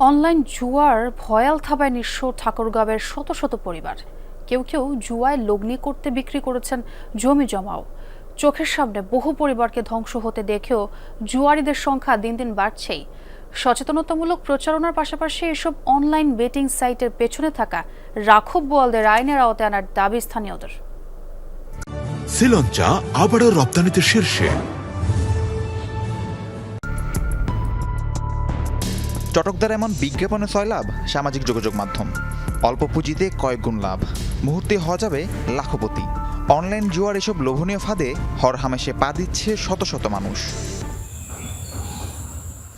Online জুয়ার ভয়াল থাবায় নিঃস্ব ঠাকুরগাঁওয়ের শত শত পরিবার। কেউ কেউ জুয়ায় লগ্নি করতে বিক্রি করেছেন জমি জমাও। চোখের সামনে বহু পরিবারকে ধ্বংস হতে দেখেও জুয়ারিদের সংখ্যা দিন দিন বাড়ছেই। সচেতনতামূলক প্রচারণার পাশাপাশি এসব অনলাইন বেটিং সাইটের পেছনে থাকা রাঘব বোয়ালদের আইনের আওতায় আনার দাবি স্থানীয়দের। শ্রীলঞ্চা আবারও রপ্তানিতে শীর্ষে। চটকদার এমন বিজ্ঞাপনে ছয় লাভ, সামাজিক যোগাযোগ মাধ্যম। অল্প পুঁজিতে কয়েক গুণ লাভ। মুহূর্তে হওয়া যাবে লাখপতি অনলাইন জুয়ার এসব লোভনীয় ফাঁদে হরহামেশে পা দিচ্ছে শত শত মানুষ।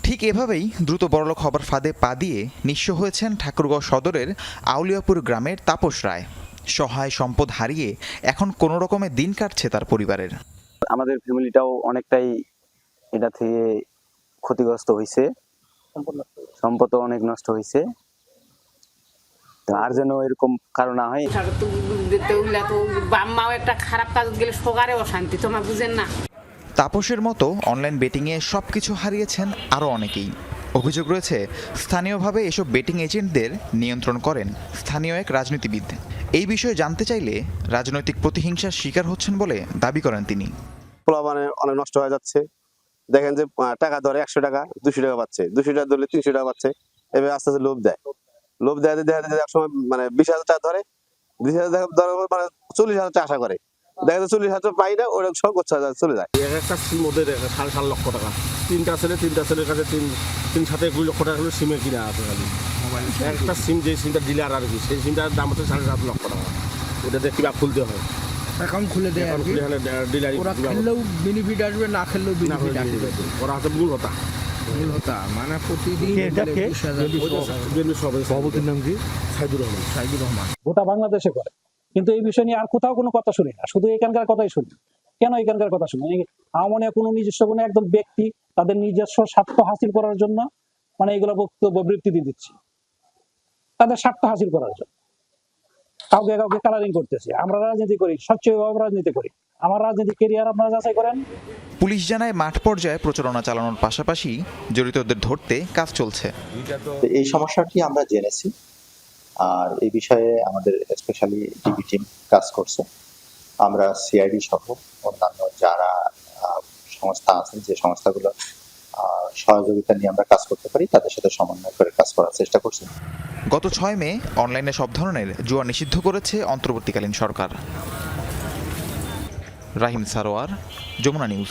ঠিক এভাবেই দ্রুত বড়লোক হবার ফাঁদে পা দিয়ে নিঃস্ব হয়েছেন ঠাকুরগাঁও সদরের আউলিয়াপুর গ্রামের তাপস রায়। সহায় সম্পদ হারিয়ে এখন কোনো রকমে দিন কাটছে তার পরিবারের। আমাদের ফ্যামিলিটাও অনেকটাই এটা থেকে ক্ষতিগ্রস্ত হয়েছে সম্পদ অনেক নষ্ট হয়েছে আর যেন এরকম কারণ না হয়। ছাড়া তো দিতে উঠলে তো বাম্মাও একটা খারাপ কাজ গেলে সকারে অশান্তি তোমার বুঝেন না। তাপসের মতো অনলাইন বেটিংয়ে সব কিছু হারিয়েছেন আরও অনেকেই। অভিযোগ রয়েছে স্থানীয়ভাবে এসব বেটিং এজেন্টদের নিয়ন্ত্রণ করেন স্থানীয় এক রাজনীতিবিদ। এই বিষয়ে জানতে চাইলে রাজনৈতিক প্রতিহিংসার শিকার হচ্ছেন বলে দাবি করেন তিনি। পোলা মানে অনেক নষ্ট হয়ে যাচ্ছে। দেখেন যে টাকা ধরে একশো টাকা, দুশো টাকা পাচ্ছে। দুশো টাকা ধরলে তিনশো টাকা পাচ্ছে। এবার আস্তে আস্তে লোভ দেয়। লোভ দেয় দেখা যায় একসময় মানে বিশ হাজার টাকা ধরে, বিশ হাজার টাকা ধরে মানে চল্লিশ হাজার টাকা আশা করে। দেখা যায় চল্লিশ হাজার পাই না ওরা সব হাজার চলে যায়। এক একটা সিম ওদের সাড়ে সাত লক্ষ টাকা। তিনটা ছেলে, তিনটা ছেলের কাছে তিন তিন সাথে কুড়ি লক্ষ টাকা সিমে কিনা আছে খালি। একটা সিম যে সিমটা ডিলার আর কি, সেই সিমটার দাম হচ্ছে সাড়ে সাত লক্ষ টাকা। ওটা দিয়ে কিবা খুলতে হয়। অ্যাকাউন্ট খুলে দেয় আর কি। ওরা খেললেও বেনিফিট আসবে না খেললেও বেনিফিট আসবে। ওরা মূল হতা মানে প্রতিদিন সভাপতির নাম কি? সাইদুর রহমান। সাইদুর রহমান। গোটা বাংলাদেশে করে। কিন্তু এই বিষয় নিয়ে আর কোথাও কোনো কথা শুনি না। শুধু এখানকার কথাই শুনি। কেন এখানকার কথা শুনি? আমার কোনো নিজস্ব কোনো একদম ব্যক্তি তাদের নিজস্ব স্বার্থ হাসিল করার জন্য মানে এগুলো বক্তব্য বৃত্তি দিচ্ছে। তাদের স্বার্থ হাসিল করার জন্য। কাউকে কাউকে কালারিং করতেছে। আমরা রাজনীতি করি স্বচ্ছভাবে রাজনীতি করি। আমার রাজনীতি কেরিয়ার আপনারা যাচাই করেন। পুলিশ জানায় মাঠ পর্যায়ে প্রচারণা চালানোর পাশাপাশি জড়িতদের ধরতে কাজ চলছে। এই সমস্যাটি আমরা জেনেছি। আর এই বিষয়ে আমাদের স্পেশালি ডিবি টিম কাজ করছে। আমরা সিআইডি সহ অন্যান্য যারা আহ, সংস্থা আছেন যে সংস্থাগুলো সহযোগিতা নিয়ে আমরা কাজ করতে পারি, তাদের সাথে সমন্বয় করে কাজ করার চেষ্টা করছি। গত ছয় মে অনলাইনে সব ধরনের জুয়া নিষিদ্ধ করেছে অন্তর্বর্তীকালীন সরকার। রাহিম সারোয়ার, যমুনা নিউজ।